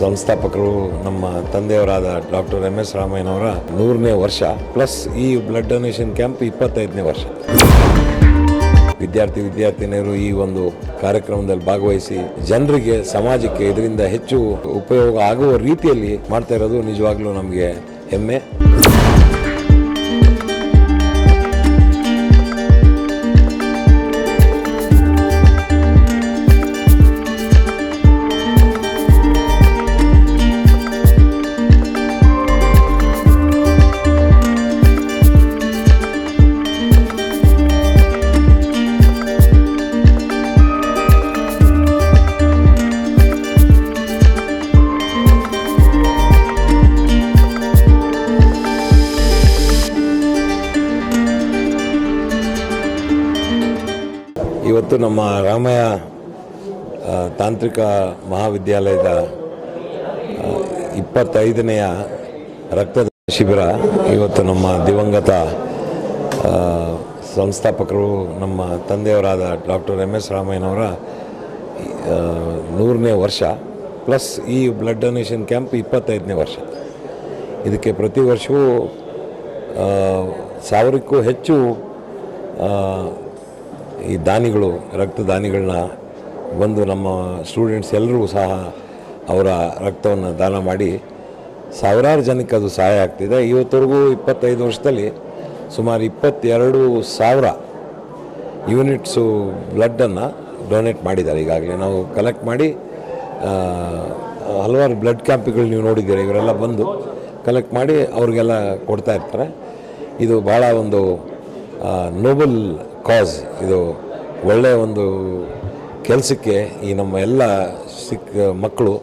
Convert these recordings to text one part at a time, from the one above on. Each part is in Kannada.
ಸಂಸ್ಥಾಪಕರು ನಮ್ಮ ತಂದೆಯವರಾದ ಡಾಕ್ಟರ್ ಎಂ ಎಸ್ ರಾಮಯ್ಯನವರ ನೂರನೇ ವರ್ಷ, ಪ್ಲಸ್ ಈ ಬ್ಲಡ್ ಡೊನೇಷನ್ ಕ್ಯಾಂಪ್ ಇಪ್ಪತ್ತೈದನೇ ವರ್ಷ. ವಿದ್ಯಾರ್ಥಿ ವಿದ್ಯಾರ್ಥಿನಿಯರು ಈ ಒಂದು ಕಾರ್ಯಕ್ರಮದಲ್ಲಿ ಭಾಗವಹಿಸಿ ಜನರಿಗೆ ಸಮಾಜಕ್ಕೆ ಇದರಿಂದ ಹೆಚ್ಚು ಉಪಯೋಗ ಆಗುವ ರೀತಿಯಲ್ಲಿ ಮಾಡ್ತಾ ಇರೋದು ನಿಜವಾಗ್ಲೂ ನಮಗೆ ಹೆಮ್ಮೆ. ಇವತ್ತು ನಮ್ಮ ರಾಮಯ್ಯ ತಾಂತ್ರಿಕ ಮಹಾವಿದ್ಯಾಲಯದ ಇಪ್ಪತ್ತೈದನೆಯ ರಕ್ತದ ಶಿಬಿರ ಇವತ್ತು ನಮ್ಮ ದಿವಂಗತ ಸಂಸ್ಥಾಪಕರು, ನಮ್ಮ ತಂದೆಯವರಾದ ಡಾಕ್ಟರ್ ಎಂ ಎಸ್ ರಾಮಯ್ಯನವರ ನೂರನೇ ವರ್ಷ, ಪ್ಲಸ್ ಈ ಬ್ಲಡ್ ಡೊನೇಷನ್ ಕ್ಯಾಂಪ್ ಇಪ್ಪತ್ತೈದನೇ ವರ್ಷ. ಇದಕ್ಕೆ ಪ್ರತಿ ವರ್ಷವೂ ಸಾವಿರಕ್ಕೂ ಹೆಚ್ಚು ಈ ದಾನಿಗಳು, ರಕ್ತದಾನಿಗಳನ್ನ ಬಂದು ನಮ್ಮ ಸ್ಟೂಡೆಂಟ್ಸ್ ಎಲ್ಲರೂ ಸಹ ಅವರ ರಕ್ತವನ್ನು ದಾನ ಮಾಡಿ ಸಾವಿರಾರು ಜನಕ್ಕೆ ಅದು ಸಹಾಯ ಆಗ್ತಿದೆ. ಇವತ್ತವರೆಗೂ ಇಪ್ಪತ್ತೈದು ವರ್ಷದಲ್ಲಿ ಸುಮಾರು ಇಪ್ಪತ್ತೆರಡು ಸಾವಿರ ಯೂನಿಟ್ಸು ಬ್ಲಡ್ಡನ್ನು ಡೊನೇಟ್ ಮಾಡಿದ್ದಾರೆ. ಈಗಾಗಲೇ ನಾವು ಕಲೆಕ್ಟ್ ಮಾಡಿ ಹಲವಾರು ಬ್ಲಡ್ ಕ್ಯಾಂಪ್ಗಳು ನೀವು ನೋಡಿದ್ದೀರಿ, ಇವರೆಲ್ಲ ಬಂದು ಕಲೆಕ್ಟ್ ಮಾಡಿ ಅವ್ರಿಗೆಲ್ಲ ಕೊಡ್ತಾ ಇರ್ತಾರೆ. ಇದು ಭಾಳ ಒಂದು ನೋಬಲ್ ಕಾಸ್ ಇದು ಒಳ್ಳೆಯ ಒಂದು ಕೆಲಸಕ್ಕೆ ಈ ನಮ್ಮ ಎಲ್ಲ ಸಿಕ್ಕ ಮಕ್ಕಳು,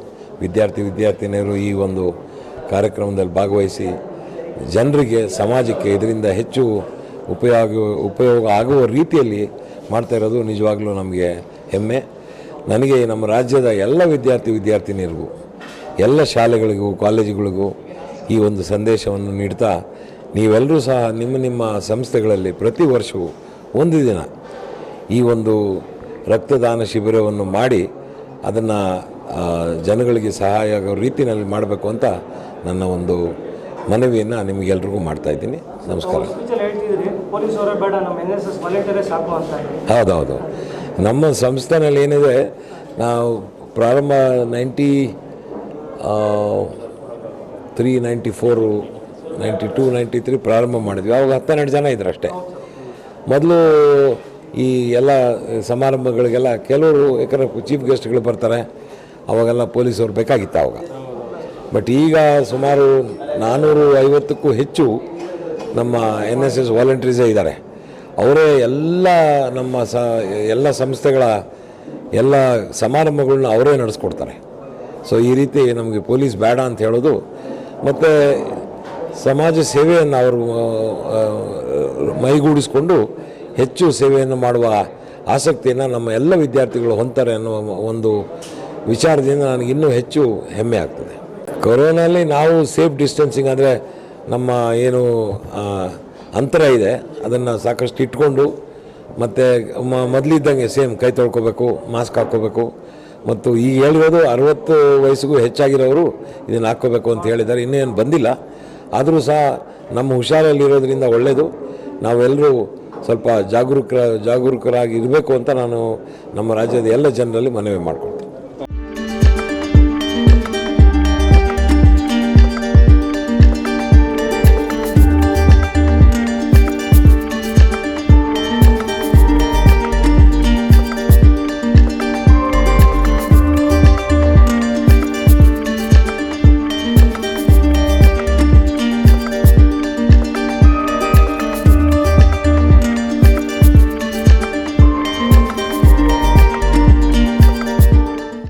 ವಿದ್ಯಾರ್ಥಿ, ವಿದ್ಯಾರ್ಥಿನಿಯರು ಈ ಒಂದು ಕಾರ್ಯಕ್ರಮದಲ್ಲಿ ಭಾಗವಹಿಸಿ ಜನರಿಗೆ, ಸಮಾಜಕ್ಕೆ ಇದರಿಂದ ಹೆಚ್ಚು ಉಪಯೋಗ ಉಪಯೋಗ ಆಗುವ ರೀತಿಯಲ್ಲಿ ಮಾಡ್ತಾ ಇರೋದು ನಿಜವಾಗ್ಲೂ ನಮಗೆ ಹೆಮ್ಮೆ. ನನಗೆ ನಮ್ಮ ರಾಜ್ಯದ ಎಲ್ಲ ವಿದ್ಯಾರ್ಥಿ, ವಿದ್ಯಾರ್ಥಿನಿಯರಿಗೂ, ಎಲ್ಲ ಶಾಲೆಗಳಿಗೂ, ಕಾಲೇಜುಗಳಿಗೂ ಈ ಒಂದು ಸಂದೇಶವನ್ನು ನೀಡ್ತಾ ನೀವೆಲ್ಲರೂ ಸಹ ನಿಮ್ಮ ನಿಮ್ಮ ಸಂಸ್ಥೆಗಳಲ್ಲಿ ಪ್ರತಿ ವರ್ಷವೂ ಒಂದು ದಿನ ಈ ಒಂದು ರಕ್ತದಾನ ಶಿಬಿರವನ್ನು ಮಾಡಿ ಅದನ್ನು ಜನಗಳಿಗೆ ಸಹಾಯ ಆಗೋ ರೀತಿಯಲ್ಲಿ ಮಾಡಬೇಕು ಅಂತ ನನ್ನ ಒಂದು ಮನವಿಯನ್ನು ನಿಮಗೆಲ್ರಿಗೂ ಮಾಡ್ತಾ ಇದ್ದೀನಿ. ನಮಸ್ಕಾರ. ಹೌದೌದು. ನಮ್ಮ ಸಂಸ್ಥೆನಲ್ಲಿ ಏನಿದೆ ನಾವು ಪ್ರಾರಂಭ ninety three ninety four ninety two ninety three ಪ್ರಾರಂಭ ಮಾಡಿದ್ವಿ. ಅವಾಗ ಹತ್ತೆರಡು ಜನ ಇದ್ದರು ಅಷ್ಟೇ ಮೊದಲು ಈ ಎಲ್ಲ ಸಮಾರಂಭಗಳಿಗೆಲ್ಲ ಕೆಲವರು ಯಾಕಂದರೆ ಚೀಫ್ ಗೆಸ್ಟ್ಗಳು ಬರ್ತಾರೆ, ಅವಾಗೆಲ್ಲ ಪೊಲೀಸವ್ರು ಬೇಕಾಗಿತ್ತು ಅವಾಗ. ಬಟ್ ಈಗ ಸುಮಾರು ನಾನ್ನೂರು ಐವತ್ತಕ್ಕೂ ಹೆಚ್ಚು ನಮ್ಮ ಎನ್ ಎಸ್ ಎಸ್ ವಾಲಂಟ್ರೀಸೇ ಇದ್ದಾರೆ. ಅವರೇ ಎಲ್ಲ ನಮ್ಮ ಸ, ಎಲ್ಲ ಸಂಸ್ಥೆಗಳ ಎಲ್ಲ ಸಮಾರಂಭಗಳನ್ನ ಅವರೇ ನಡೆಸ್ಕೊಡ್ತಾರೆ. ಸೊ ಈ ರೀತಿ ನಮಗೆ ಪೊಲೀಸ್ ಬೇಡ ಅಂತ ಹೇಳೋದು, ಮತ್ತು ಸಮಾಜ ಸೇವೆಯನ್ನು ಅವರು ಮೈಗೂಡಿಸಿಕೊಂಡು ಹೆಚ್ಚು ಸೇವೆಯನ್ನು ಮಾಡುವ ಆಸಕ್ತಿಯನ್ನು ನಮ್ಮ ಎಲ್ಲ ವಿದ್ಯಾರ್ಥಿಗಳು ಹೊಂತಾರೆ ಅನ್ನುವ ಒಂದು ವಿಚಾರದಿಂದ ನನಗೆ ಇನ್ನೂ ಹೆಚ್ಚು ಹೆಮ್ಮೆ ಆಗ್ತದೆ. ಕೊರೋನಲ್ಲಿ ನಾವು ಸೇಫ್ ಡಿಸ್ಟೆನ್ಸಿಂಗ್ ಅಂದರೆ ನಮ್ಮ ಏನು ಅಂತರ ಇದೆ. ಅದನ್ನು ಸಾಕಷ್ಟು ಇಟ್ಕೊಂಡು ಮತ್ತು ಮ, ಮೊದಲಿದ್ದಂಗೆ ಸೇಮ್ ಕೈ ತೊಳ್ಕೊಬೇಕು, ಮಾಸ್ಕ್ ಹಾಕ್ಕೋಬೇಕು. ಮತ್ತು ಈಗ ಹೇಳಿರೋದು ಅರವತ್ತು ವಯಸ್ಸಿಗೂ ಹೆಚ್ಚಾಗಿರೋರು ಇದನ್ನು ಹಾಕ್ಕೋಬೇಕು ಅಂತ ಹೇಳಿದ್ದಾರೆ. ಇನ್ನೇನು ಬಂದಿಲ್ಲ. ಆದರೂ ಸಹ ನಮ್ಮ ಹುಷಾರಲ್ಲಿರೋದ್ರಿಂದ ಒಳ್ಳೆಯದು ನಾವೆಲ್ಲರೂ ಸ್ವಲ್ಪ ಜಾಗರೂಕರ ಜಾಗರೂಕರಾಗಿ ಇರಬೇಕು ಅಂತ ನಾನು ನಮ್ಮ ರಾಜ್ಯದ ಎಲ್ಲ ಜನರಲ್ಲಿ ಮನವಿ ಮಾಡ್ಕೊಳ್ತೀನಿ.